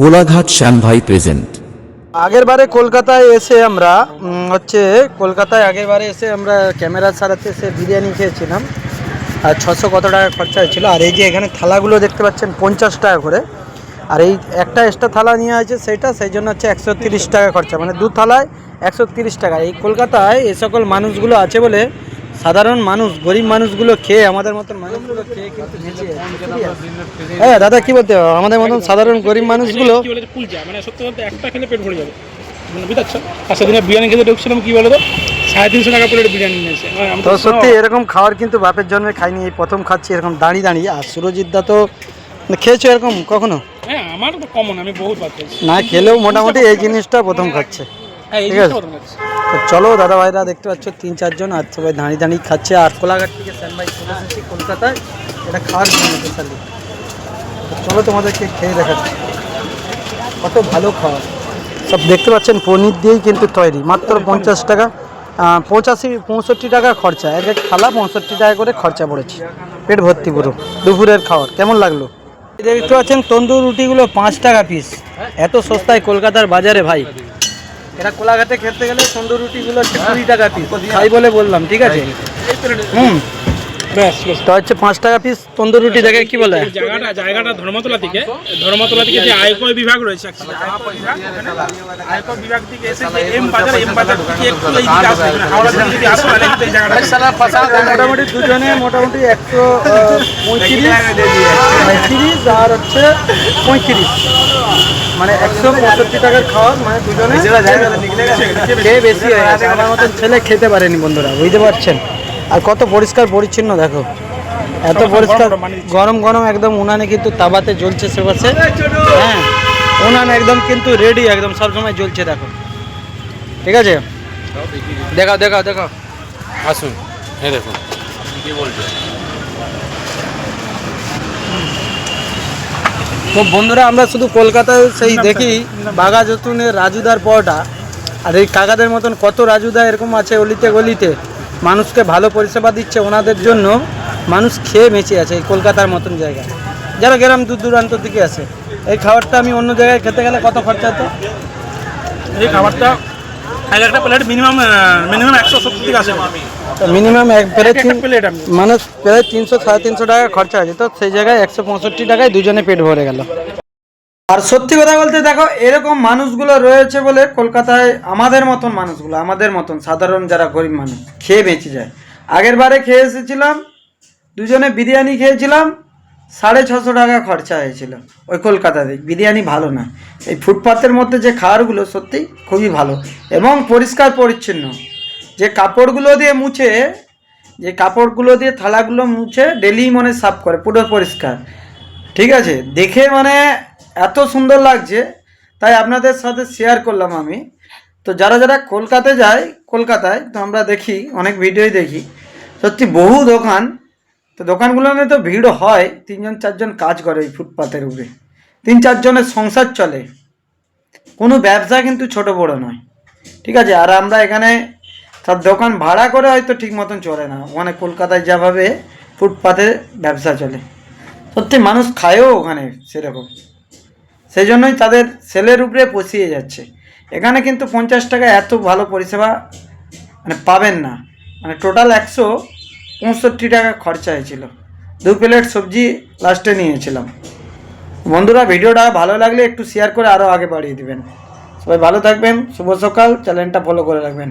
Kolaghat শ্যামভাই present আগের বারে কলকাতায় এসে আমরা হচ্ছে কলকাতায় আগের বারে এসে আমরা ক্যামেরা সারাতে এসে বিরিয়ানি খেয়েছিলাম। আর ছশো কত টাকা খরচা হয়েছিল। আর এই যে এখানে থালাগুলো দেখতে পাচ্ছেন, পঞ্চাশ টাকা করে। আর এই একটা এক্সট্রা থালা নিয়ে আছে সেটা, সেই জন্য হচ্ছে একশো তিরিশ টাকা খরচা। মানে দু থালায় একশো তিরিশ টাকা। এই কলকাতায় এই সকল মানুষগুলো আছে বলে সাধারণ মানুষ গরিব মানুষগুলো খেয়ে আমাদের মতন মানুষগুলো খেয়ে কিন্তু বেঁচে আছে। হ্যাঁ দাদা কি বলতে হবে? আমাদের মতন সাধারণ গরিব মানুষগুলো কি বলে ফুল চা মানে সত্যি বলতে একটা খেলে পেট ভরে যাবে মানে বুঝতে আর সেদিনে বিরিয়ানি খেতে ঢুকছিলাম কি বলো তো সাড়ে তিনশো টাকা প্লেট বিরিয়ানি নিয়েছে মানে আমি তো সত্যি এরকম খাবার কিন্তু বাপের জন্মে খাইনি এই প্রথম খাচ্ছি এরকম দাঁড়িয়ে দাঁড়িয়ে আর সুরজিৎ দা তো খেয়েছো এরকম কখনো হ্যাঁ আমার কমন আমি বহুত বার খেয়েছি না খেলেও মোটামুটি এই জিনিসটা প্রথম খাচ্ছে হ্যাঁ এই ঠিক আছে। প্রথম খাচ্ছি। তো চলো দাদা ভাইরা দেখতে পাচ্ছ, তিন চারজন আর সবাই দাঁড়িয়ে দাঁড়িয়ে খাচ্ছে। আর কোলাঘাট থেকে চলে এসেছি কলকাতায়। এটা খাওয়ার স্পেশালি চলো তোমাদেরকে খেয়ে দেখাচ্ছি। কত ভালো খাওয়া। সব দেখতে পাচ্ছেন, পনির দিয়েই কিন্তু তৈরি। মাত্র পঞ্চাশ টাকা। পঁচাশি, পঁয়ষট্টি টাকা খরচা। এক এক থালা পঁয়ষট্টি টাকা করে খরচা পড়েছে। পেট ভর্তি পুরো। দুপুরের খাওয়ার। কেমন লাগল? দেখতে পাচ্ছেন, তন্দুর রুটিগুলো পাঁচ টাকা পিস এত সস্তায় কলকাতার বাজারে ভাই। এটা কোলাঘাটে খেতে গেলে সুন্দর রুটিগুলো হচ্ছে কুড়ি টাকা পিস খাই বলে বললাম ঠিক আছে? হুম। ব্যাস ব্যাস তো হচ্ছে পাঁচ টাকা পিস তন্দুর রুটি দেখে কি বলে? জায়গাটা জায়গাটা ধর্মতলা থেকে ধর্মতলা থেকে যে আয়কর বিভাগ রয়েছে আয়কর বিভাগ, ওখানে আয়কর বিভাগ থেকে এসে যে এম বাজার এম বাজার থেকে একটু এই দিকে আসবে মানে হাওড়া থেকে যদি আসো তাহলে এই জায়গাটা মোটামুটি দুজনে মোটামুটি একশো পঁয়ত্রিশ পঁয়ত্রিশ আর হচ্ছে পঁয়ত্রিশ। মানে একশো পঁয়ষট্টি টাকার খাওয়া মানে দুজনে খেয়ে বেশি হয়ে গেছে। আমার মতন ছেলে খেতে পারেনি বন্ধুরা বুঝতে পারছেন? আর কত পরিষ্কার পরিচ্ছন্ন দেখো। এত পরিষ্কার গরম গরম একদম উনানে কিন্তু তাবাতে জ্বলছে সে পাশে। হ্যাঁ উনান একদম কিন্তু রেডি একদম সবসময় জ্বলছে দেখো। ঠিক আছে? দেখাও দেখাও দেখাও। আসুন হ্যাঁ দেখুন। তো বন্ধুরা আমরা শুধু কলকাতায় সেই দেখি বাঘা যতুনের রাজুদার পরটা। আর এই কাকাদের মতন কত রাজুদা এরকম আছে অলিতে গলিতে। মানুষকে ভালো পরিষেবা দিচ্ছে ওনাদের জন্য মানুষ খেয়ে বেঁচে আছে এই কলকাতার মতন জায়গায়। যারা গ্রাম দূর দূরান্ত দিকে আছে এই খাবারটা আমি অন্য জায়গায় খেতে গেলে কত খরচা হতো? এই খাবারটা এক একটা প্লেট মিনিমাম মিনিমাম একশো সত্তর থেকে আসে মিনিমাম এক প্লেট প্লেট মানে প্রায় তিনশো সাড়ে তিনশো টাকা খরচা আছে তো সেই জায়গায় একশো পঁয়ষট্টি টাকায় দুজনে পেট ভরে গেল। আর সত্যি কথা বলতে দেখো, এরকম মানুষগুলো রয়েছে বলে কলকাতায় আমাদের মতন মানুষগুলো, আমাদের মতন সাধারণ যারা গরিব মানুষ, খেয়ে বেঁচে যায়। আগের বারে খেয়ে এসেছিলাম, দুজনে বিরিয়ানি খেয়েছিলাম, সাড়ে ছশো টাকা খরচা হয়েছিল। ওই কলকাতাতে বিরিয়ানি ভালো না। এই ফুটপাতের মধ্যে যে খাবারগুলো সত্যি খুবই ভালো এবং পরিষ্কার পরিচ্ছন্ন। যে কাপড়গুলো দিয়ে মুছে, যে কাপড়গুলো দিয়ে থালাগুলো মুছে, ডেলি মনে সাফ করে, পুরো পরিষ্কার। ঠিক আছে? দেখে মানে এত সুন্দর লাগছে, তাই আপনাদের সাথে শেয়ার করলাম আমি। তো যারা যারা কলকাতায় যায়, কলকাতায়, তো আমরা দেখি, অনেক ভিডিওই দেখি। সত্যি বহু দোকান, তো দোকানগুলোতে তো ভিড় হয়, তিনজন চারজন কাজ করে এই ফুটপাতের উপরে। তিন চারজনের সংসার চলে। কোনো ব্যবসা কিন্তু ছোট বড় নয়। ঠিক আছে, আর আমরা এখানে তার দোকান ভাড়া করে হয়তো ঠিক মতন চলে না। ওখানে কলকাতায় যেভাবে ফুটপাতে ব্যবসা চলে। সত্যি মানুষ খায়ও ওখানে সেরকম। সেই জন্যই তাদের সেলের উপরে পচিয়ে যাচ্ছে। এখানে কিন্তু পঞ্চাশ টাকা এত ভালো পরিষেবা মানে পাবেন না। মানে টোটাল একশো পঁয়ষট্টি টাকা খরচা হয়েছিল। দু প্লেট সবজি লাস্টে নিয়েছিলাম। বন্ধুরা, ভিডিওটা ভালো লাগলে একটু শেয়ার করে আরও আগে বাড়িয়ে দিবেন। সবাই ভালো থাকবেন, শুভ সকাল চ্যানেলটা ফলো করে রাখবেন।